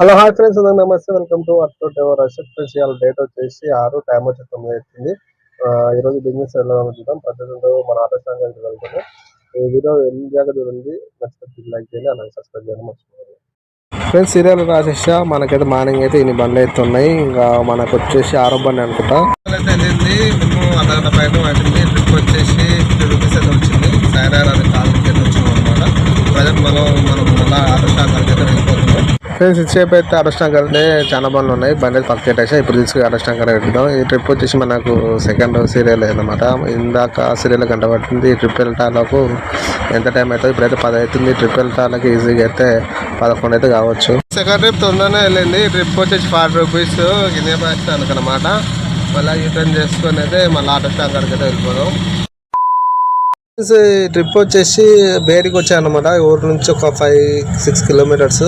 Hello hi friends అందరూ నమస్తే. Welcome to at టెవర్ అసెట్ ఫ్రెండ్స్ ఇవాళ డేట్ వచ్చేసి ఆరు టైం వచ్చి తొమ్మిది అవుతుంది ఈరోజు బిజినెస్ ఎలా చూద్దాం. పద్ధతిలో మన ఆటో స్టాండ్ దగ్గరికి ఈ వీడియో ఎన్ని జాగా చూడండి. నచ్చితే లైక్ చేయండి అలాగే సబ్స్క్రైబ్ చేయడం మర్చిపోండి ఫ్రెండ్స్ సీరియల్ రాసేసా. మనకైతే మార్నింగ్ అయితే ఇన్ని బండ్లు అయితే ఉన్నాయి. ఇంకా మనకు వచ్చేసి ఆరో బండి అనుకుంటా. అయితే వెళ్ళింది మేము అర్ధగంట పైన పట్టింది ట్రిప్ వచ్చేసి ఫిఫ్టీ రూపీస్ అయితే వచ్చింది సాయిరార్ అది కాలనీకి అయితే వచ్చినాం అనమాట ప్రజెంట్ మనం మనం మళ్ళీ ఆటో స్టాండ్ అయితే వెళ్ళిపోతున్నాం. ఫ్రెండ్స్ ఇచ్చేపు అయితే ఆటో అంటే చాలా బండ్లు ఉన్నాయి. బండి అయితే పక్క ఇప్పుడు తీసుకుని ఆటో స్టాండ్ వెళ్తాం ఈ ట్రిప్ వచ్చేసి మనకు సెకండ్ సీరియల్ అనమాట ఇందాక సీరియల్ గంట పట్టింది. ఈ ట్రిప్ వెళ్ళటాలకు ఎంత టైం అవుతుంది ఇప్పుడైతే పది అవుతుంది. ట్రిప్ వెళ్ళటాలకు ఈజీగా అయితే పదకొండు అయితే కావచ్చు. సెకండ్ ట్రిప్ తొందరనే వెళ్ళింది. ట్రిప్ వచ్చేసి ఫార్టీ రూపీస్ కింద పడతాను అనమాట మళ్ళీ యూటర్న్ చేసుకొని అయితే మళ్ళీ ఆటో స్టాండ్ కాడికి అయితే వెళ్ళిపోదాం. ట్రిప్ వచ్చేసి బేరికి వచ్చాను అనమాట ఊరు నుంచి ఒక ఫైవ్ సిక్స్ కిలోమీటర్స్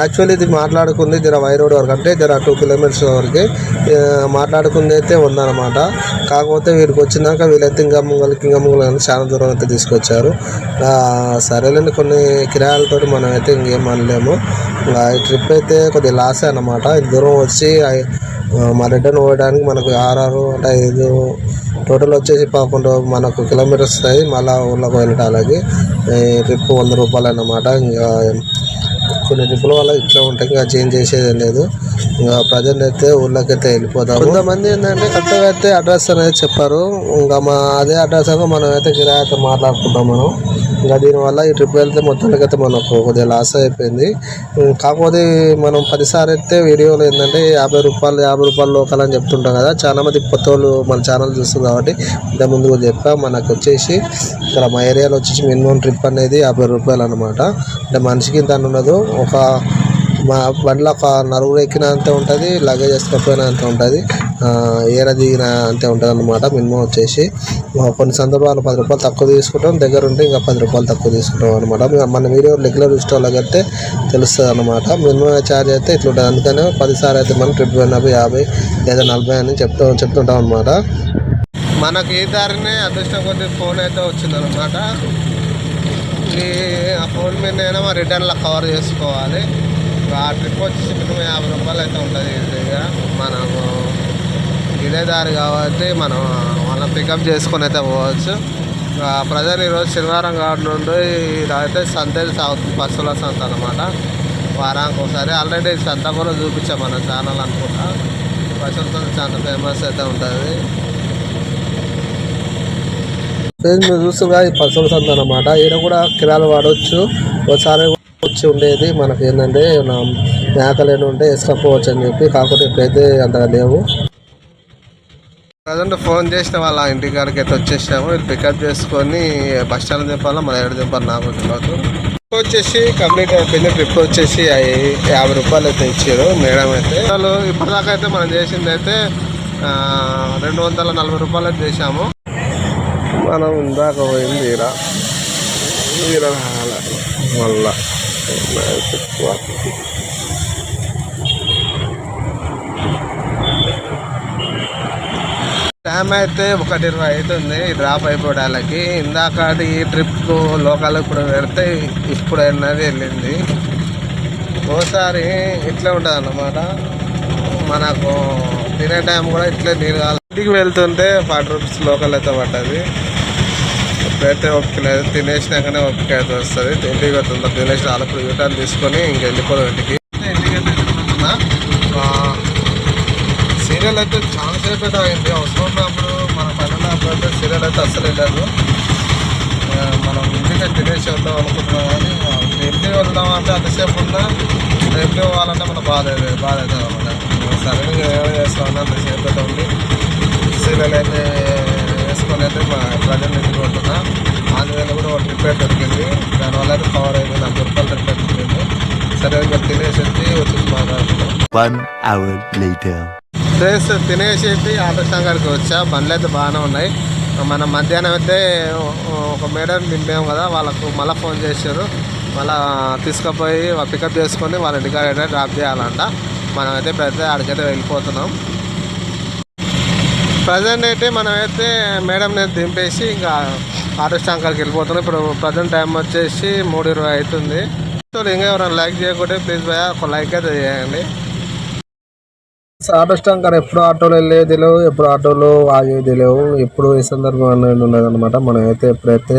యాక్చువల్లీ ఇది మాట్లాడుకుంది జర వై రోడ్ వరకు అంటే జర టూ కిలోమీటర్స్ వరకు. మాట్లాడుకుంది అయితే ఉందన్నమాట. కాకపోతే వీడికి వచ్చినాక వీళ్ళైతే ఇంకా ముంగలకి ఇంకా ముంగలు అని చాలా దూరం అయితే తీసుకొచ్చారు. సరేలేని సరేలేండి కొన్ని కిరాయాలతో మనం అయితే ఇంకేం అనలేము. ఈ ట్రిప్ అయితే కొద్దిగా లాసే అనమాట ఇంత దూరం వచ్చి మా రిటర్న్ పోయడానికి మనకు ఆరు అంటే ఐదు టోటల్ వచ్చేసి పదకొండు మనకు కిలోమీటర్స్ వస్తాయి. మళ్ళీ ఊళ్ళోకి వెళ్ళటానికి ట్రిప్ వంద రూపాయలు అన్నమాట. ఇంకా కొన్ని ట్రిప్పుల వల్ల ఇట్లా ఉంటాయి. ఇంకా చేంజ్ చేసేది లేదు. ఇంకా ప్రజెంట్ అయితే ఊళ్ళోకి అయితే వెళ్ళిపోతాం కొంతమంది ఏంటంటే కరెక్ట్గా అయితే అడ్రస్ అనేది చెప్పారు. ఇంకా మా అదే అడ్రస్ అయితే మనం అయితే కిరాయి అయితే మాట్లాడుకుంటాం మనం. ఇంకా దీనివల్ల ఈ ట్రిప్ వెళ్తే మొత్తానికి అయితే మనకు కొద్దిగా లాస్ అయిపోయింది. కాకపోతే మనం పదిసారి అయితే వీడియోలో ఏంటంటే యాభై రూపాయలు యాభై రూపాయలు లోకల్ అని చెప్తుంటాం కదా. చాలా మంది కొత్త వాళ్ళు మన ఛానల్ చూస్తుంది కాబట్టి ఇంత ముందు కూడా చెప్పా మనకు వచ్చేసి ఇక్కడ మా ఏరియాలో వచ్చేసి మినిమం ట్రిప్ అనేది యాభై రూపాయలు అనమాట అంటే మనిషికి ఇంత ఉండదు. ఒక మా బండ్లో ఒక నలుగురు ఎక్కినంత ఉంటుంది లగేజ్ వేసుకపోయినా అంతే ఉంటుంది ఏర దిగిన అంతే ఉంటుంది అనమాట మినిమం వచ్చేసి. కొన్ని సందర్భాలు పది రూపాయలు తక్కువ తీసుకుంటాం దగ్గర ఉంటే ఇంకా పది రూపాయలు తక్కువ తీసుకుంటాం అనమాట మన వీడియో రెగ్యులర్ చూసే కడితే తెలుస్తుంది అనమాట మినిమం ఛార్జ్ అయితే ఇట్లా ఉంటుంది అందుకనే పదిసారి అయితే మనం ట్రిప్ ఎనభై యాభై లేదా నలభై అని చెప్తూ చెప్తుంటాం అనమాట మనకి ఈ దారినే అదృష్టం కొద్ది ఫోన్ అయితే వచ్చిందనమాట ఈ ఆ ఫోన్ మీద అయినా రిటర్న్లో కవర్ చేసుకోవాలి. ఆ ట్రిప్ వచ్చేసి మినిమం యాభై రూపాయలు అయితే ఉంటుంది. దగ్గర మనము ఇదే దారి కాబట్టి మనం వాళ్ళని పికప్ చేసుకొని అయితే పోవచ్చు. ప్రజలు ఈరోజు శనివారం కాబట్టి నుండి ఇదైతే సంత సాగుతుంది పశువుల సంత అనమాట వారానికి ఒకసారి ఆల్రెడీ సంత కూడా చూపించాం మన ఛానల్ అనుకుంటా. పశువుల సంత చాలా ఫేమస్ అయితే ఉంటుంది. మీరు చూస్తుగా ఈ పర్సనల్ సంత అనమాట ఈయన కూడా కిరాలు వాడవచ్చు ఒకసారి వచ్చి ఉండేది. మనకి ఏంటంటే నా మేకలు ఏమి ఉంటే వేసుకపోవచ్చు అని చెప్పి కాకపోతే ఇప్పుడైతే అంతగా లేవు. ప్రజెంట్ ఫోన్ చేసిన వాళ్ళ ఇంటి కాడికి అయితే వచ్చేసాము వీళ్ళు పికప్ చేసుకొని బస్ స్టాండ్ దింపాలా మన ఏడు దింపాలి నాకు తెలియదు ట్రిప్ వచ్చేసి కంప్లీట్ అయిపోయింది. ట్రిప్ వచ్చేసి యాభై రూపాయలు అయితే ఇచ్చారు మేడం అయితే. వాళ్ళు ఇప్పటిదాకా అయితే మనం చేసింది అయితే రెండు వందల నలభై రూపాయలు అయితే చేసాము మనం ఇందాక పోయింది ఈర ఈర మళ్ళా. టైం అయితే ఒకటి ఇరవై అవుతుంది డ్రాప్ అయిపోవడానికి. ఇందాక ఈ ట్రిప్ లోకల్ ఇప్పుడు పెడితే ఇప్పుడు అన్నది వెళ్ళింది. ఓసారి ఇట్లా ఉంటుంది అన్నమాట మనకు తినే టైం కూడా ఇట్లే నీరు కావాలి ఇంటికి వెళ్తుంటే ఫార్టీ రూపీస్ లోకల్ అయితే పడ్డది. ఎప్పుడైతే ఓపిక లేదు తినేసినాకనే ఓపిక అయితే వస్తుంది. ఇంటికి వెళ్తుందా తినేసి వాళ్ళప్పుడు రిటర్న్ తీసుకొని ఇంక వెళ్ళిపోదాం ఇంటికి. సీరియల్ అయితే చాలా సేపు అయితే అయింది. అవసరం ఉన్నప్పుడు మన పనులు అప్పుడు సీరియల్ అయితే అస్సలు వెళ్ళారు మనం ఇంటికి తినేసి వద్దాం అనుకుంటున్నాం కానీ ఇంటికి వెళ్దాం అంటే అంతసేపు ఉన్నా ఇంటికి పోవాలంటే మన బాధ బాధ అవుతుంది అనమాట సరైన ఏమో చేస్తామన్నా అంతసేపు అయితే సీరియల్ అయితే వేసుకొని అయితే మా ప్రజెంట్ ఇంటికి ఉంటున్నా ఆంధ్రవేలో కూడా ఒక ట్రిప్ అయితే దొరికింది. దానివల్ల అయితే కవర్ అయింది నలభై రూపాయలు ట్రిప్ అయితే దొరికింది. సరే ఇంకా తినేసి వచ్చి వచ్చి మాట్లాడుతున్నాం One hour later. ఫ్రెండ్స్ తినేసి ఆటో స్టాండ్ వచ్చా. బండ్లు అయితే బాగానే ఉన్నాయి. మన మధ్యాహ్నం అయితే ఒక మేడం దింపాం కదా వాళ్ళకు మళ్ళీ ఫోన్ చేశారు. మళ్ళీ తీసుకుపోయి పికప్ చేసుకొని వాళ్ళ ఇంటికాడ డ్రాప్ చేయాలంట. మనం అయితే పెద్ద ఆడికైతే వెళ్ళిపోతున్నాం. ప్రజెంట్ అయితే మనమైతే మేడం నేను దింపేసి ఇంకా ఆటో స్టాండ్ కాడికి వెళ్ళిపోతున్నాం. ఇప్పుడు ప్రజెంట్ టైం వచ్చేసి మూడు ఇరవై అవుతుంది. సో ఇంకా ఎవరైనా లైక్ చేయకుంటే ప్లీజ్ భయ ఒక లైక్ అయితే చేయండి. ఆటో స్టాండ్ ఎప్పుడు ఆటోలు వెళ్ళేది లేవు ఎప్పుడు ఆటోలు ఆగేది లేవు ఎప్పుడు ఈ సందర్భం అనేది ఉండదు అనమాట ఎప్పుడైతే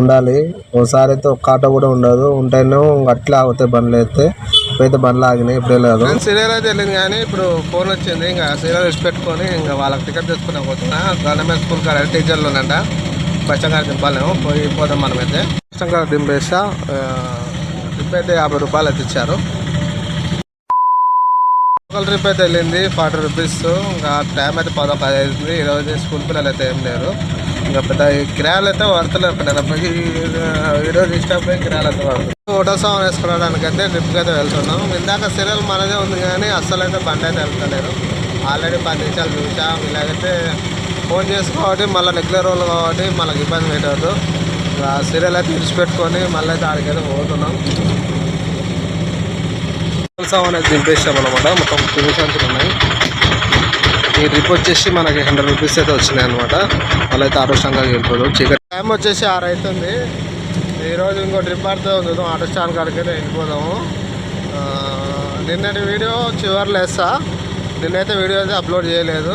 ఉండాలి ఒకసారి అయితే ఒక్క ఆటో కూడా ఉండదు. ఉంటేనే అట్లా అవుతాయి బండ్లు అయితే. ఇప్పుడైతే బండ్లు ఆగినాయి ఇప్పుడే లేదు. సీరియల్ అయితే వెళ్ళింది కానీ ఇప్పుడు ఫోన్ వచ్చింది ఇంకా సీరియల్ రిస్ట్ పెట్టుకొని ఇంకా వాళ్ళకి టికెట్ తీసుకుని పోతున్నా గవర్నమెంట్ స్కూల్ కాడ టీచర్లు ఉన్నట బచ్చంగారు దింపాలేము పోయి పోతాం మనమైతే. బచ్చంగారు దింపేసా ట్రిప్ అయితే యాభై రూపాయలు అయితే ఇచ్చారు. లోకల్ ట్రిప్ అయితే వెళ్ళింది ఫార్టీ రూపీస్. ఇంకా టైం అయితే పదో పది అవుతుంది ఈరోజు స్కూల్ పిల్లలు అయితే ఏం లేరు. ఇంకా పెద్ద కిరాయిలు అయితే పెద్ద డబ్బుకి ఈరోజు ఇష్టం పోయి కిరాయిలు అయితే పడుతుంది ఫోటో సాంగ్ వేసుకోవడానికి అయితే ట్రిప్కి అయితే వెళ్తున్నాం. ఇందాక సీరియల్ మనదే ఉంది కానీ అస్సలు అయితే బండి అయితే వెళ్తలేరు ఆల్రెడీ పది నిమిషాలు చూసాం. ఇలాగైతే ఫోన్ చేసుకోవాలి మళ్ళీ రెగ్యులర్ వాళ్ళు కాబట్టి మనకి ఇబ్బంది పెట్టవద్దు. ఇంకా సీరియల్ అయితే విడిచిపెట్టుకొని మళ్ళీ అయితే ఆడికైతే పోతున్నాం. సామాన్ అనేది దింపేసాం అనమాట మొత్తం నిమిషాలు ఉన్నాయి. ఈ ట్రిప్ వచ్చేసి మనకి హండ్రెడ్ రూపీస్ అయితే వచ్చినాయి అనమాట వాళ్ళు అయితే ఆటో స్టాండ్ కాడికి వెళ్ళిపోదు. చీకటి టైం వచ్చేసి ఆరు అవుతుంది ఈరోజు ఇంకో ట్రిప్ ఆడుతూ చూద్దాం ఆటో స్టాండ్ కాడికి అయితే వెళ్ళిపోదాము. నిన్నటి వీడియో చివర్లో వేస్తా నిన్నైతే వీడియో అయితే అప్లోడ్ చేయలేదు.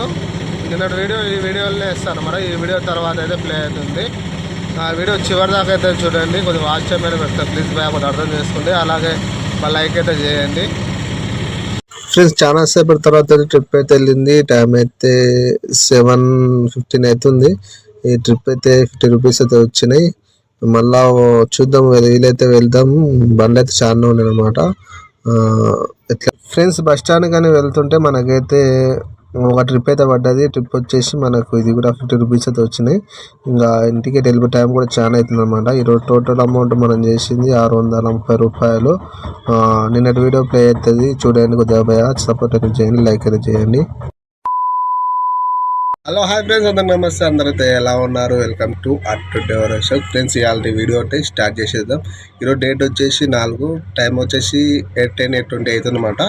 నిన్నటి వీడియో ఈ వీడియోలోనే వేస్తాను అనమాట ఈ వీడియో తర్వాత అయితే ప్లే అవుతుంది. ఆ వీడియో చివరి దాకా అయితే చూడండి. కొద్దిగా వాచ్ టైం అయితే పెడతాను ప్లీజ్ బాయ్ ఒకటి అర్థం చేసుకోండి. అలాగే మా లైక్ అయితే చేయండి. ఫ్రెండ్స్ చాలా సేపటి తర్వాత ట్రిప్ అయితే వెళ్ళింది. టైం అయితే సెవెన్ ఫిఫ్టీన్ అవుతుంది. ఈ ట్రిప్ అయితే ఫిఫ్టీ రూపీస్ అయితే వచ్చినాయి. మళ్ళా చూద్దాం వీలైతే వెళ్దాం. బండ్లు అయితే చాలా ఉన్నాయి అనమాట ఎట్లా? ఫ్రెండ్స్ బస్ స్టాండ్ కానీ వెళ్తుంటే మనకైతే ఒక ట్రిప్ అయితే పడ్డది. ట్రిప్ వచ్చేసి మనకు ఇది కూడా ఫిఫ్టీ రూపీస్ అయితే వచ్చినాయి. ఇంకా ఇంటికి డెలివరీ టైం కూడా చాలా అవుతుంది అనమాట ఈరోజు టోటల్ అమౌంట్ మనం చేసింది ఆరు వందల ముప్పై రూపాయలు. నిన్నటి వీడియో ప్లే అవుతుంది. చూడండి కొద్దిగా భయ సపోర్ట్ అయితే చేయండి లైక్ అయితే చేయండి. హలో హాయ్ ఫ్రెండ్స్ అందరు నమస్తే. అందరైతే ఎలా ఉన్నారు? వెల్కమ్ టు అట్ డెవరేష్ ఫ్రెండ్స్ ఇవాళ వీడియో అంటే స్టార్ట్ చేసేద్దాం. ఈరోజు డేట్ వచ్చేసి నాలుగు టైం వచ్చేసి ఎయిట్ టెన్ ఎయిట్ ట్వంటీ అవుతుంది అనమాట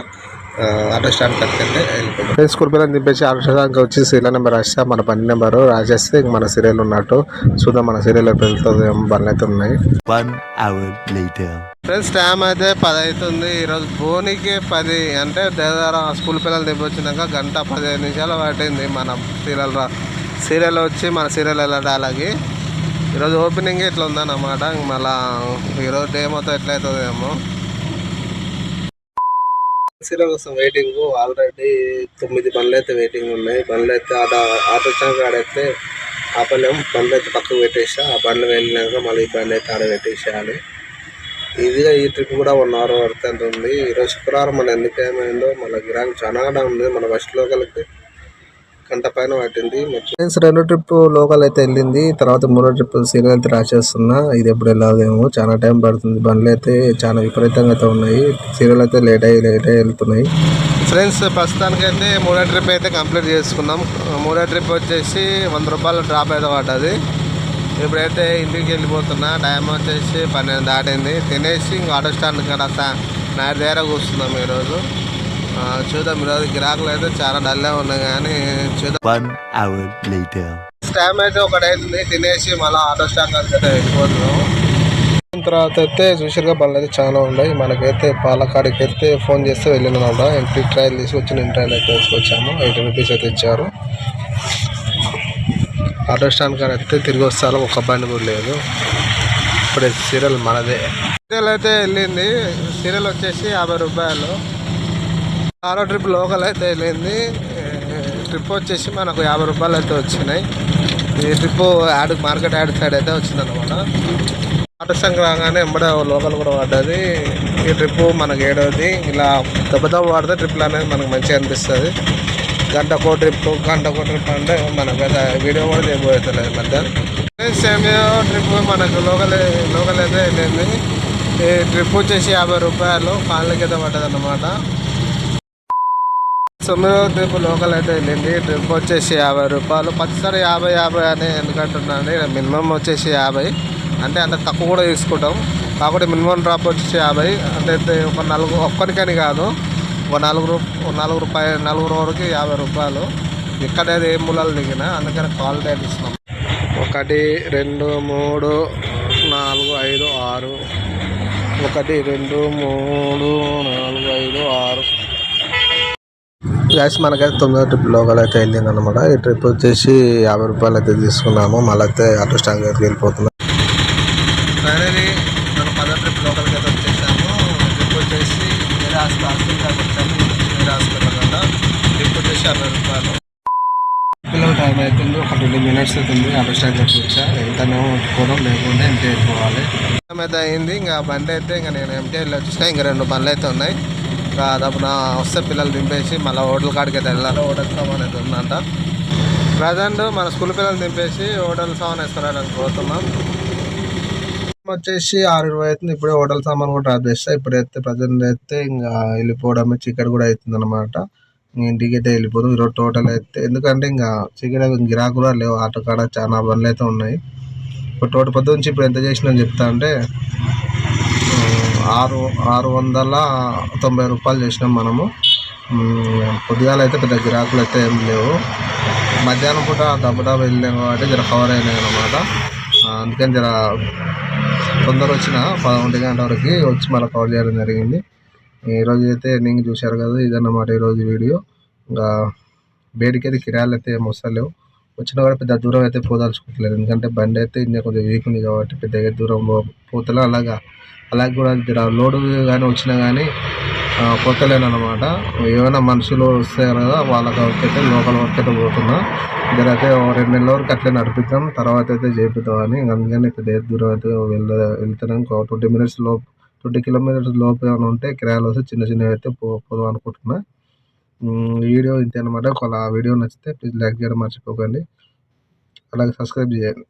ఆటో స్టాండ్ కట్టుకుంటే వెళ్ళిపోతాం. స్కూల్ పిల్లలు దింపేసి ఆటో స్టాండ్కి వచ్చి సీరియల్ నెంబర్ రాస్తే మన బండి నెంబర్ రాసేస్తే ఇంక మన సీరియల్ ఉన్నట్టు చూద్దాం మన సీరియల్ వెళ్తుంది బండ్లు అయితే ఉన్నాయి. One hour later. Friends time అయితే పది అవుతుంది ఈరోజు బోనికి పది అంటే దగ్గర స్కూల్ పిల్లలు దిగొచ్చినాక గంట పదిహేను నిమిషాలు పట్టింది మన సీరియల్ రా సీరియల్ వచ్చి మన సీరియల్ వెళ్ళడానికి ఈరోజు ఓపెనింగ్ ఇట్లా ఉందన్నమాట ఇంక మళ్ళా ఈరోజు డే మొత్తం ఎట్లయితుందేమో కోసం వెయిటింగ్ ఆల్రెడీ తొమ్మిది బండ్లు అయితే వెయిటింగ్ ఉన్నాయి. బండ్లు అయితే ఆట ఆటో స్టాండ్ ఆడైతే ఆపలేము బండ్లు అయితే పక్కకు పెట్టేసా. ఆ బండ్లు వెళ్ళినాక మళ్ళీ ఈ బండి అయితే ఆడ పెట్టేసేయాలి. ఈజీగా ఈ ట్రిప్ కూడా వన్ అవర్ పడుతుంది. ఉంది ఈరోజు శుక్రవారం మన ఎందుకు ఏమైందో మళ్ళీ గిరాకీ చాలా ఉంది. మన బస్ లోకల్కి గంట పైన పట్టింది. ఫ్రెండ్స్ రెండో ట్రిప్ లోకల్ అయితే వెళ్ళింది. తర్వాత మూడో ట్రిప్ సీరియల్ అయితే రాసేస్తున్నా. ఇది ఎప్పుడు వెళ్ళాదేమో చాలా టైం పడుతుంది. బండ్లు అయితే చాలా విపరీతంగా అయితే ఉన్నాయి. సీరియల్ అయితే లేట్ అయ్యి లేట్ అయ్యి వెళ్తున్నాయి. ఫ్రెండ్స్ ప్రస్తుతానికి అయితే మూడో ట్రిప్ అయితే కంప్లీట్ చేసుకున్నాం. మూడో ట్రిప్ వచ్చేసి వంద రూపాయలు డ్రాప్ అయితే పడ్డది. ఇప్పుడైతే ఇంటికి వెళ్ళిపోతున్నా. టైం వచ్చేసి పన్నెండు దాటింది. తినేసి ఇంకా ఆటో స్టాండ్ కాడ నైట్ దగ్గర కూర్చున్నాం ఈరోజు. చూద్దాం. ఈరోజు గిరాకులు అయితే చాలా డల్గా ఉన్నాయి కానీ చూద్దాం. One hour later. టైం అయితే ఒకటైంది తినేసి మళ్ళీ ఆటో స్టాండ్ అయితే వెళ్ళిపోతున్నాం. తర్వాత అయితే చూసిరుగా బండ్లు అయితే చాలా ఉన్నాయి. మనకైతే పాలకాడికి అయితే ఫోన్ చేస్తే వెళ్ళినమాట ఎంట్రీ ట్రయల్ తీసుకొచ్చి ట్రయల్ అయితే తీసుకొచ్చాము. ఎయిటీ రూపీస్ అయితే ఇచ్చారు. ఆటో స్టాండ్ కాడ అయితే తిరిగి వస్తారు ఒక బండి కూడా లేదు. ఇప్పుడు సీరియల్ మనదే. సీరియల్ అయితే వెళ్ళింది. సీరియల్ వచ్చేసి యాభై రూపాయలు. ఆరో ట్రిప్ లోకల్ అయితే వెళ్ళింది. ట్రిప్ వచ్చేసి మనకు యాభై రూపాయలు అయితే వచ్చినాయి. ఈ ట్రిప్ యాడ్ మార్కెట్ యాడ్ సైడ్ అయితే వచ్చింది అనమాట ఆటో సంఘం రాగానే లోకల్ కూడా పడ్డది. ఈ ట్రిప్ మనకి ఏడవది. ఇలా దెబ్బ దెబ్బ పడితే ట్రిప్లు అనేది మనకు మంచిగా అనిపిస్తుంది. గంటకో ట్రిప్ గంటకో ట్రిప్ అంటే మనకు వీడియో కూడా చేయబోతలేదు మధ్య సేమ్ ట్రిప్ మనకు లోకల్ లోకల్ అయితే వెళ్ళింది. ఈ ట్రిప్ వచ్చేసి యాభై రూపాయలు కాళ్ళకి అయితే పడ్డది అనమాట తొమ్మిదో ట్రిప్ లోకల్ అయితే వెళ్ళింది. ట్రిప్ వచ్చేసి యాభై రూపాయలు. ప్రతిసారి యాభై యాభై అని ఎందుకంటున్నాను మినిమం వచ్చేసి యాభై. అంటే అంత తక్కువ కూడా తీసుకుంటాం. కాకపోతే మినిమం డ్రాప్ వచ్చేసి యాభై. అంటే ఒక నలుగురు ఒక్కరికని కాదు. ఒక నలుగురు నలుగురు పై నలుగురు వరకు యాభై రూపాయలు. ఇక్కడ ఏ మూలలు దిగినా అందుకని క్వాలిటీ అయితే ఇస్తున్నాం. ఒకటి రెండు మూడు నాలుగు ఐదు ఆరు. ఒకటి రెండు మూడు నాలుగు ఐదు ఆరు. గ్యాస్ మనకైతే తొమ్మిదో ట్రిప్ లోకల్ అయితే వెళ్ళింది అనమాట ఈ ట్రిప్ వచ్చేసి యాభై రూపాయలు అయితే తీసుకున్నాము. మళ్ళీ అయితే ఆటో స్టాండ్ దగ్గరికి వెళ్ళిపోతున్నాం. ఫైనలీ మనం పదో ట్రిప్ లోకల్కి అయితే వచ్చేసాము. ట్రిప్ వచ్చేసి వేరే హాస్పిటల్ హాస్పిటల్కి వచ్చాము. వేరే హాస్పిటల్ కదా ట్రిప్ వచ్చేసి అరవై రూపాయలు. పిల్లల టైం అవుతుంది ఒక ట్వంటీ మినిట్స్ అవుతుంది. ఆటో స్టాండ్ దగ్గరికి వచ్చా. వెళ్తానేమో పోవడం లేకుంటే ఎంటీ వెళ్ళిపోవాలి టైం అయితే అయింది. ఇంకా బండి అయితే ఇంకా నేను ఎంటీ వెళ్ళి వచ్చేసిన ఇంకా రెండు బండ్లు అయితే ఉన్నాయి. దాపున వస్తే పిల్లలు దింపేసి మళ్ళీ హోటల్ కాడికి అయితే వెళ్ళాలి హోటల్ సామాన్ అయితే ఉందంట ప్రజెంట్ మన స్కూల్ పిల్లలు దింపేసి హోటల్ సామాన్ వేసుకోవడానికి పోతున్నాం. వచ్చేసి ఆరు ఇరవై అవుతుంది ఇప్పుడే హోటల్ సామాన్ కూడా డ్రాప్ చేస్తా ఇప్పుడైతే ప్రజెంట్ అయితే ఇంకా వెళ్ళిపోవడమే చికెన్ కూడా అవుతుంది అనమాట ఇంటికి అయితే వెళ్ళిపోదు ఈరోజు టోటల్ అయితే. ఎందుకంటే ఇంకా చికెన్ గిరాకు కూడా లేవు ఆటో కాడ చాలా బండ్లు అయితే ఉన్నాయి. ఇప్పుడు టోటల్ పొద్దు నుంచి ఇప్పుడు ఎంత చేసినా చెప్తా అంటే ఆరు ఆరు వందల తొంభై రూపాయలు చేసినాం మనము. పొద్దుగాల అయితే పెద్ద గిరాకులు అయితే ఏం లేవు. మధ్యాహ్నం పూట దబ్బుడా వెళ్ళాం కాబట్టి జర కవర్ అయినాయి అనమాట అందుకని జర తొందర వచ్చిన పదకొండు గంటల వరకు వచ్చి మళ్ళీ కవర్ చేయడం జరిగింది. ఈరోజు అయితే నేను చూశారు కదా ఇదన్నమాట ఈరోజు వీడియో. ఇంకా బేడికి అయితే కిరాయిలు అయితే ఏం వస్తలేవు వచ్చినా కూడా పెద్ద దూరం అయితే పోదాల్చుకోవట్లేదు. ఎందుకంటే బండి అయితే ఇంకా కొంచెం వీక్ ఉంది కాబట్టి పెద్దగా దూరం పోతలే అలాగా. అలాగే కూడా జర లోడు కానీ వచ్చినా కానీ పోతలేను అనమాట ఏమైనా మనుషులు వస్తారు కదా వాళ్ళకి అయితే లోకల్ వర్క్ అయితే పోతున్నా. జర అయితే రెండు నెలల వరకు అట్లే నడిపిద్దాం తర్వాత అయితే చేపిద్దాం అని అందుకని పెద్ద దూరం అయితే వెళ్ళ వెళ్తున్నాం. ఇంకో ట్వంటీ మినిట్స్ లోపు ట్వంటీ కిలోమీటర్స్ లోపు ఏమైనా ఉంటే కిరాయిలు వస్తే చిన్న చిన్నవి అయితే పో పోదాం అనుకుంటున్నా. వీడియో ఇంతే అనమాట ఒకవేళ ఆ వీడియో నచ్చితే ప్లీజ్ లైక్ చేయడం మర్చిపోకండి. అలాగే సబ్స్క్రైబ్ చేయండి.